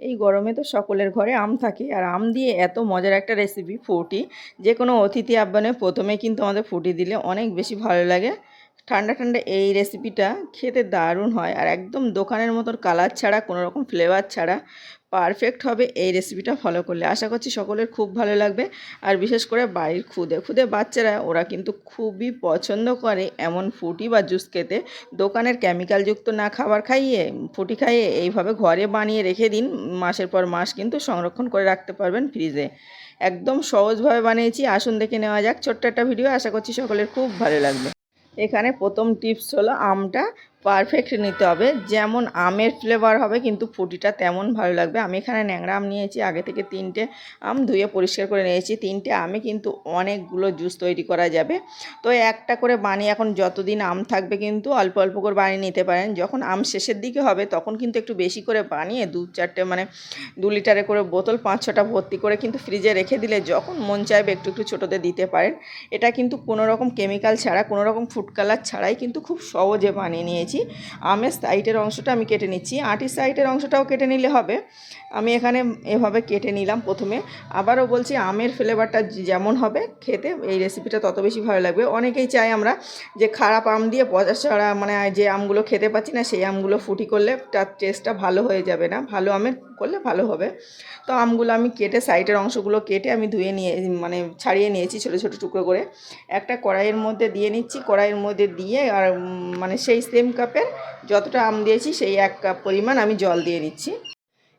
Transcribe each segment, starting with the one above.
এই গরমে তো সকলের ঘরে আম থাকে, আর আম দিয়ে এত মজার একটা রেসিপি ফুটি। যে কোনো অতিথি আহ্বানে প্রথমে কিন্তু আমাদের ফুটি দিলে অনেক বেশি ভালো লাগে। ঠান্ডা ঠান্ডা এই রেসিপিটা খেতে দারুণ হয়, আর একদম দোকানের মতন কালার ছাড়া কোনো রকম ফ্লেভার ছাড়া পারফেক্ট হবে এই রেসিপিটা ফলো করলে। আশা করছি সকলের খুব ভালো লাগবে। আর বিশেষ করে বাড়ির খুদে খুদে বাচ্চারা, ওরা কিন্তু খুবই পছন্দ করে এমন ফুটি বা জুস খেতে। দোকানের কেমিক্যালযুক্ত না খাবার খাইয়ে, ফুটি খাইয়ে এইভাবে ঘরে বানিয়ে রেখে দিন। মাসের পর মাস কিন্তু সংরক্ষণ করে রাখতে পারবেন ফ্রিজে একদম সহজভাবে বানিয়েছি। আসুন দেখে নেওয়া যাক। ছোট্ট একটা ভিডিও আশা করছি সকলের খুব ভালো লাগবে। এখানে প্রথম টিপস হলো আমটা পারফেক্ট নিতে হবে। যেমন আমের ফ্লেভার হবে, কিন্তু ফুটিটা তেমন ভালো লাগবে। আমি এখানে ন্যাংরা আম নিয়েছি, আগে থেকে তিনটে আম ধুয়ে পরিষ্কার করে নিয়েছি। তিনটে আমে কিন্তু অনেকগুলো জুস তৈরি করা যাবে। তো একটা করে বানিয়ে এখন যতদিন আম থাকবে কিন্তু অল্প অল্প করে বানিয়ে নিতে পারেন। যখন আম শেষের দিকে হবে, তখন কিন্তু একটু বেশি করে বানিয়ে দু চারটে মানে দু লিটারে করে বোতল, পাঁচ ছটা ভর্তি করে কিন্তু ফ্রিজে রেখে দিলে যখন মন চাইবে একটু একটু ছোটোতে দিতে পারেন। এটা কিন্তু কোনো রকম কেমিক্যাল ছাড়া কোনো রকম ফুড কালার ছাড়াই কিন্তু খুব সহজে বানিয়ে নিয়েছি। আমের সাইডের অংশটা আমি কেটে নিচ্ছি। আটির সাইডের অংশটাও কেটে নিলে হবে। আমি এখানে এভাবে কেটে নিলাম প্রথমে। আবারও বলছি, আমের ফ্লেভারটা যেমন হবে, খেতে এই রেসিপিটা তত বেশি ভালো লাগবে। অনেকেই চাই আমরা যে খারাপ আম দিয়ে পচা ছড়া মানে যে আমগুলো খেতে পাচ্ছি না, সেই আমগুলো ফুটি করলে তার টেস্টটা ভালো হয়ে যাবে না। ভালো আমের করলে ভালো হবে। তো আমগুলো আমি কেটে সাইডের অংশগুলো কেটে আমি ধুয়ে নিয়ে মানে ছাড়িয়ে নিয়েছি ছোটো ছোটো টুকরো করে। একটা কড়াইয়ের মধ্যে দিয়ে নিচ্ছি। কড়াইয়ের মধ্যে দিয়ে আর মানে সেই সেম কাপের যতটা আম দিয়েছি সেই এক কাপ পরিমাণ আমি জল দিয়ে দিচ্ছি।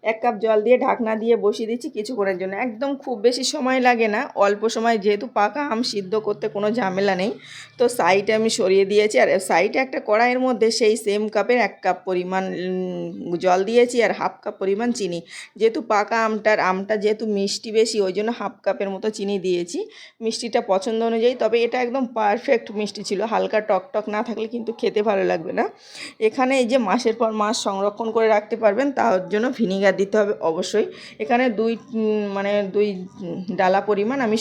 এক কাপ জল দিয়ে ঢাকনা দিয়ে বসিয়ে দিচ্ছি কিছুক্ষণের জন্য। একদম খুব বেশি সময় লাগে না। অল্প সময় যেহেতু পাকা আম সিদ্ধ করতে কোনো ঝামেলা নেই। তো সাইডে আমি সরিয়ে দিয়েছি আর সাইডে একটা কড়াইয়ের মধ্যে সেই সেম কাপের এক কাপ পরিমাণ জল দিয়েছি আর হাফ কাপ পরিমাণ চিনি। যেহেতু পাকা আমটার আমটা যেহেতু মিষ্টি বেশি, ওই জন্য হাফ কাপের মতো চিনি দিয়েছি। মিষ্টিটা পছন্দ অনুযায়ী, তবে এটা একদম পারফেক্ট মিষ্টি ছিল। হালকা টক টক না থাকলে কিন্তু খেতে ভালো লাগবে না। এখানে এই যে মাসের পর মাস সংরক্ষণ করে রাখতে পারবেন, তার জন্য ভিনিগার ভিনিগার দিতে হবে অবশ্যই। এখানে দুই মানে দুই ডালা পরিমাণ আমি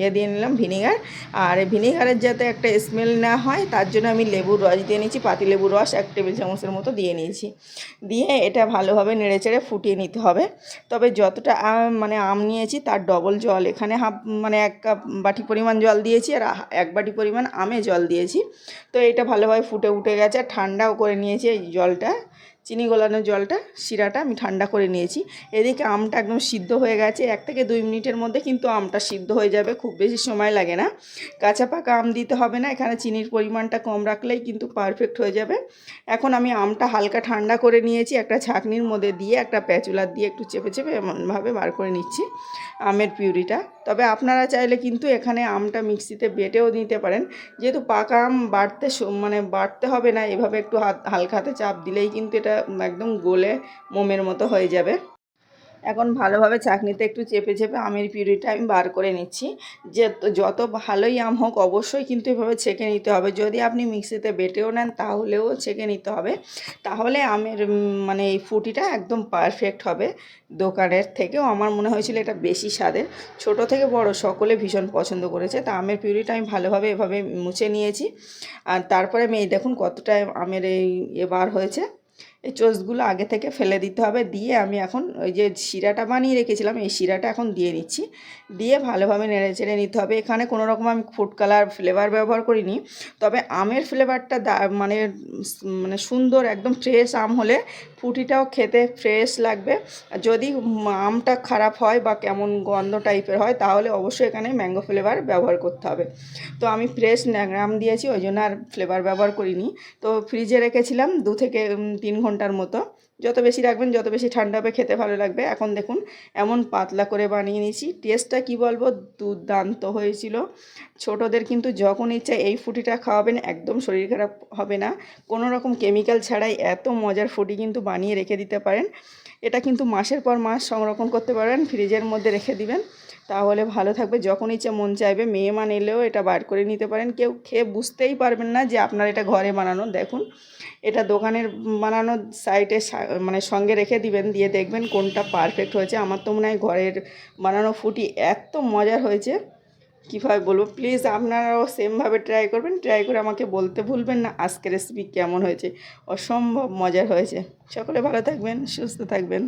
ইয়ে দিয়ে নিলাম ভিনিগার। আর ভিনিগারের যাতে একটা স্মেল না হয়, তার জন্য আমি লেবুর রস দিয়ে নিয়েছি, পাতি লেবুর রস এক টেবিল চামচের মতো দিয়ে নিয়েছি। দিয়ে এটা ভালোভাবে নেড়ে চেড়ে ফুটিয়ে নিতে হবে। তবে যতটা মানে আম নিয়েছি, তার ডবল জল। এখানে হাফ মানে এক কাপ বাটি পরিমাণ জল দিয়েছি, আর এক বাটি পরিমাণ আমে জল দিয়েছি। তো এটা ভালোভাবে ফুটে উঠে গেছে ঠান্ডাও করে নিয়েছি এই জলটা। চিনি গলানো জলটা, শিরাটা আমি ঠান্ডা করে নিয়েছি। এদিকে আমটা একদম সিদ্ধ হয়ে গেছে। এক থেকে দুই মিনিটের মধ্যে কিন্তু আমটা সিদ্ধ হয়ে যাবে, খুব বেশি সময় লাগে না। কাঁচা পাকা আম দিতে হবে না, এখানে চিনির পরিমাণটা কম রাখলেই কিন্তু পারফেক্ট হয়ে যাবে। এখন আমি আমটা হালকা ঠান্ডা করে নিয়েছি, একটা ছাঁকনির মধ্যে দিয়ে, একটা প্যাচুলার দিয়ে একটু চেপে চেপে এমনভাবে বার করে নিচ্ছি আমের পিউরিটা। তবে আপনারা চাইলে কিন্তু এখানে আমটা মিক্সিতে বেটেও দিতে পারেন। যেহেতু পাকা আম বাড়তে মানে বাড়তে হবে না, এভাবে একটু হাত, হালকা হাতে চাপ দিলেই কিন্তু এটা একদম গোলে মোমের মতো হয়ে যাবে। এখন ভালোভাবে চাকনিতে একটু চেপে চেপে আমের পিউরিটা আমি বার করে নিচ্ছি। যে যত ভালোই আম হোক অবশ্যই কিন্তু এভাবে ছেঁকে নিতে হবে। যদি আপনি মিক্সিতে বেটেও নেন তাহলেও ছেঁকে নিতে হবে। তাহলে আমের মানে এই ফুটিটা একদম পারফেক্ট হবে। দোকানের থেকেও আমার মনে হয়েছিল এটা বেশি স্বাদের। ছোট থেকে বড় সকলে ভীষণ পছন্দ করেছে। তা আমের পিউরিটা আমি ভালোভাবে এভাবে মুছে নিয়েছি। আর তারপরে এই দেখুন কতটা আমের এই এ বার হয়েছে। এই চোষগুলো আগে থেকে ফেলে দিতে হবে। দিয়ে আমি এখন ওই যে শিরাটা বানিয়ে রেখেছিলাম, এই শিরাটা এখন দিয়ে নিচ্ছি। দিয়ে ভালোভাবে নেড়ে চেড়ে নিতে হবে। এখানে কোনো রকম আমি ফুড কালার ফ্লেভার ব্যবহার করিনি। তবে আমের ফ্লেভারটা মানে মানে সুন্দর, একদম ফ্রেশ আম হলে ফুটিটাও খেতে ফ্রেশ লাগবে। যদি আমটা খারাপ হয় বা কেমন গন্ধ টাইপের হয়, তাহলে অবশ্যই এখানে ম্যাঙ্গো ফ্লেভার ব্যবহার করতে হবে। তো আমি ফ্রেশ আম দিয়েছি, ওই জন্য আর ফ্লেভার ব্যবহার করিনি। তো ফ্রিজে রেখেছিলাম, দু থেকে তিন ঘণ্টার মতো। যত বেশি রাখবেন, যত বেশি ঠান্ডা হবে, খেতে ভালো লাগবে। এখন দেখুন, এমন পাতলা করে বানিয়ে নিয়েছি। টেস্টটা কি বলব? দুর্দান্ত হয়েছিল। ছোটদের কিন্তু যখন ইচ্ছা এই ফুটিটা খাওয়াবেন, একদম শরীর খারাপ হবে না। কোনো রকম কেমিক্যাল ছাড়াই এত মজার ফুটি কিন্তু বানিয়ে রেখে দিতে পারেন। এটা কিন্তু মাসের পর মাস সংরক্ষণ করতে পারেন, ফ্রিজের মধ্যে রেখে দিবেন। তাহলে ভালো থাকবে যখন ইচ্ছে মন চাইবে মেহমান এলেও এটা বার করে নিতে পারেন। কেউ খেয়ে বুঝতেই পারবেন না যে আপনার এটা ঘরে বানানো। দেখুন, এটা দোকানের বানানো সাইটে মানে সঙ্গে রেখে দিবেন, দিয়ে দেখবেন কোনটা পারফেক্ট হয়েছে। আমার তো মনে হয় ঘরের বানানো ফুটি এত মজার হয়েছে। কীভাবে বলব? প্লিজ আপনারাও সেমভাবে ট্রাই করবেন ট্রাই করে আমাকে বলতে ভুলবেন না। আজকের রেসিপি কেমন হয়েছে? অসম্ভব মজার হয়েছে। সকলে ভালো থাকবেন, সুস্থ থাকবেন।